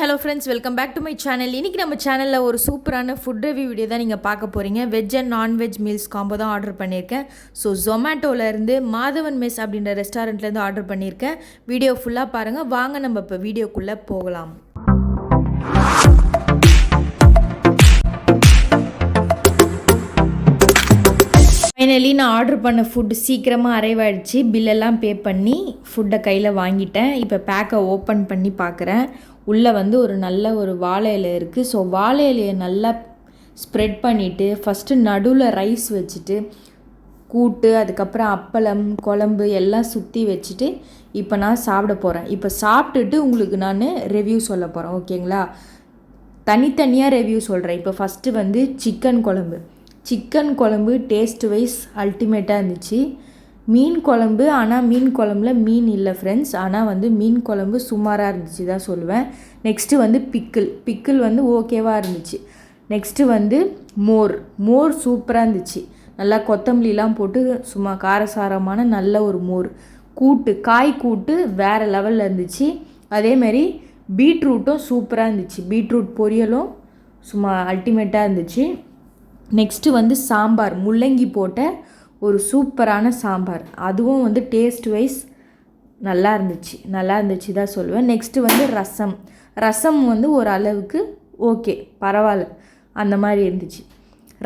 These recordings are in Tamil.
Hello friends welcome back to my channel இன்றைக்கி நம்ம சேனலில் ஒரு சூப்பரான ஃபுட் ரிவ்யூ வீடியோ தான் நீங்கள் பார்க்க போகிறீங்க veg and non veg meals combo தான் ஆர்டர் பண்ணியிருக்கேன். ஸோ ஜொமேட்டோலேருந்து மாதவன் மெஸ் அப்படின்ற ரெஸ்டாரண்ட்லேருந்து ஆர்டர் பண்ணியிருக்கேன். வீடியோ ஃபுல்லாக பாருங்கள் வாங்க நம்ம இப்போ வீடியோக்குள்ளே போகலாம். ஃபைனலி நான் ஆர்டர் பண்ண ஃபுட்டு சீக்கிரமாக அரைவ் பில்லெல்லாம் பே பண்ணி ஃபுட்டை கையில் வாங்கிட்டேன். இப்போ பேக்கை ஓப்பன் பண்ணி பார்க்குறேன் உள்ளே வந்து ஒரு நல்ல ஒரு வாழை இலை இருக்குது ஸோ வாழை இலையை நல்லா ஸ்ப்ரெட் பண்ணிவிட்டு ஃபஸ்ட்டு நடுவில் ரைஸ் வச்சுட்டு கூட்டு அதுக்கப்புறம் அப்பளம் குழம்பு எல்லாம் சுற்றி வச்சுட்டு இப்போ நான் சாப்பிட போகிறேன் இப்போ சாப்பிட்டுட்டு உங்களுக்கு நான் ரிவ்யூ சொல்ல போகிறேன் ஓகேங்களா தனித்தனியாக ரிவ்யூ சொல்கிறேன் இப்போ ஃபஸ்ட்டு வந்து சிக்கன் குழம்பு. சிக்கன் குழம்பு டேஸ்ட் வைஸ் அல்டிமேட்டாக இருந்துச்சு. மீன் குழம்பு ஆனால் மீன் குழம்புல மீன் இல்லை ஃப்ரெண்ட்ஸ் ஆனால் வந்து மீன் குழம்பு சுமாராக இருந்துச்சு தான் சொல்லுவேன். நெக்ஸ்ட்டு வந்து பிக்கிள் பிக்கிள் வந்து ஓகேவாக இருந்துச்சு. நெக்ஸ்ட்டு வந்து மோர். மோர் சூப்பராக இருந்துச்சு. நல்லா கொத்தமல்லிலாம் போட்டு சும்மா காரசாரமான நல்ல ஒரு மோர். கூட்டு காய் கூட்டு வேறு லெவலில் இருந்துச்சு. அதேமாரி பீட்ரூட்டும் சூப்பராக இருந்துச்சு. பீட்ரூட் பொரியலும் சும்மா அல்டிமேட்டாக இருந்துச்சு. நெக்ஸ்ட்டு வந்து சாம்பார். முள்ளங்கி போட்ட ஒரு சூப்பரான சாம்பார். அதுவும் வந்து டேஸ்ட் வைஸ் நல்லா இருந்துச்சு. நல்லா இருந்துச்சு தான் சொல்லுவேன். நெக்ஸ்ட்டு வந்து ரசம். ரசம் வந்து ஒரு அளவுக்கு ஓகே பரவாயில்ல. அந்த மாதிரி இருந்துச்சு.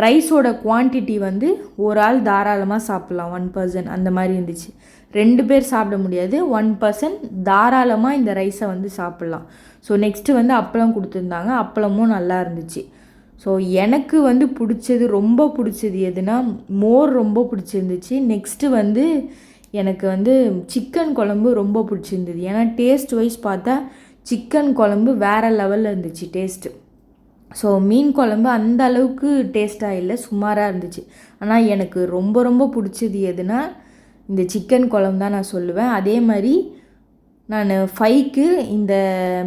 ரைஸோட குவான்டிட்டி வந்து ஒரு ஆள் தாராளமாக சாப்பிட்லாம். ஒன் பர்சன் அந்த மாதிரி இருந்துச்சு. ரெண்டு பேர் சாப்பிட முடியாது. ஒன் பர்சன் தாராளமாக இந்த ரைஸை வந்து சாப்பிட்லாம். ஸோ நெக்ஸ்ட்டு வந்து அப்பளம் கொடுத்துருந்தாங்க. அப்பளமும் நல்லா இருந்துச்சு. ஸோ எனக்கு வந்து பிடிச்சது ரொம்ப பிடிச்சது எதுனா மோர் ரொம்ப பிடிச்சிருந்துச்சு. நெக்ஸ்ட்டு வந்து எனக்கு வந்து சிக்கன் குழம்பு ரொம்ப பிடிச்சிருந்தது. ஏன்னா டேஸ்ட் வைஸ் பார்த்தா சிக்கன் குழம்பு வேறு லெவலில் இருந்துச்சு டேஸ்ட்டு ஸோ மீன் குழம்பு அந்த அளவுக்கு டேஸ்ட்டாக இல்லை சுமாராக இருந்துச்சு. ஆனால் எனக்கு ரொம்ப ரொம்ப பிடிச்சது எதுனா இந்த சிக்கன் குழம்பு தான் நான் சொல்லுவேன். அதே மாதிரி நான் ஃபைவ்க்கு இந்த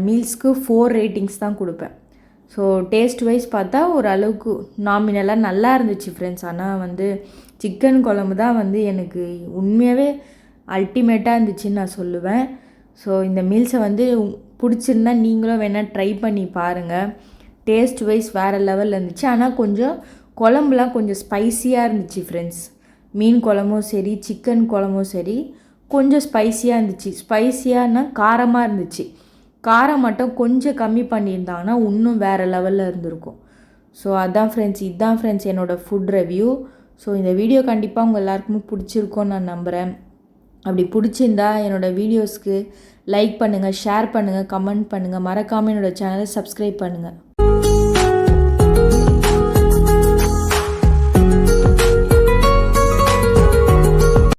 மீல்ஸ்க்கு ஃபோர் ரேட்டிங்ஸ் தான் கொடுப்பேன். ஸோ டேஸ்ட் வைஸ் பார்த்தா ஓரளவுக்கு நாமினலாக நல்லா இருந்துச்சு ஃப்ரெண்ட்ஸ் ஆனால் வந்து சிக்கன் குழம்பு தான் வந்து எனக்கு உண்மையாகவே அல்டிமேட்டாக இருந்துச்சுன்னு நான் சொல்லுவேன். ஸோ இந்த மீல்ஸை வந்து பிடிச்சிருந்தா நீங்களும் வேணால் ட்ரை பண்ணி பாருங்கள் டேஸ்ட் வைஸ் வேறு லெவலில் இருந்துச்சு. ஆனால் கொஞ்சம் குழம்புலாம் கொஞ்சம் ஸ்பைஸியாக இருந்துச்சு ஃப்ரெண்ட்ஸ் மீன் குழம்பும் சரி சிக்கன் குழம்பும் சரி கொஞ்சம் ஸ்பைஸியாக இருந்துச்சு. ஸ்பைஸியானா காரமாக இருந்துச்சு. காரம் மட்டும் கொஞ்சம் கம்மி பண்ணியிருந்தாங்கன்னா இன்னும் வேறு லெவலில் இருந்திருக்கும். ஸோ அதான் ஃப்ரெண்ட்ஸ் இதுதான் ஃப்ரெண்ட்ஸ் என்னோடய ஃபுட் ரிவ்யூ ஸோ இந்த வீடியோ கண்டிப்பாக உங்கள் எல்லாருக்குமே பிடிச்சிருக்கோன்னு நான் நம்புகிறேன் அப்படி பிடிச்சிருந்தா என்னோடய வீடியோஸ்க்கு லைக் பண்ணுங்கள் ஷேர் பண்ணுங்கள் கமெண்ட் பண்ணுங்கள் மறக்காமல் என்னோடய சேனலை சப்ஸ்கிரைப் பண்ணுங்கள்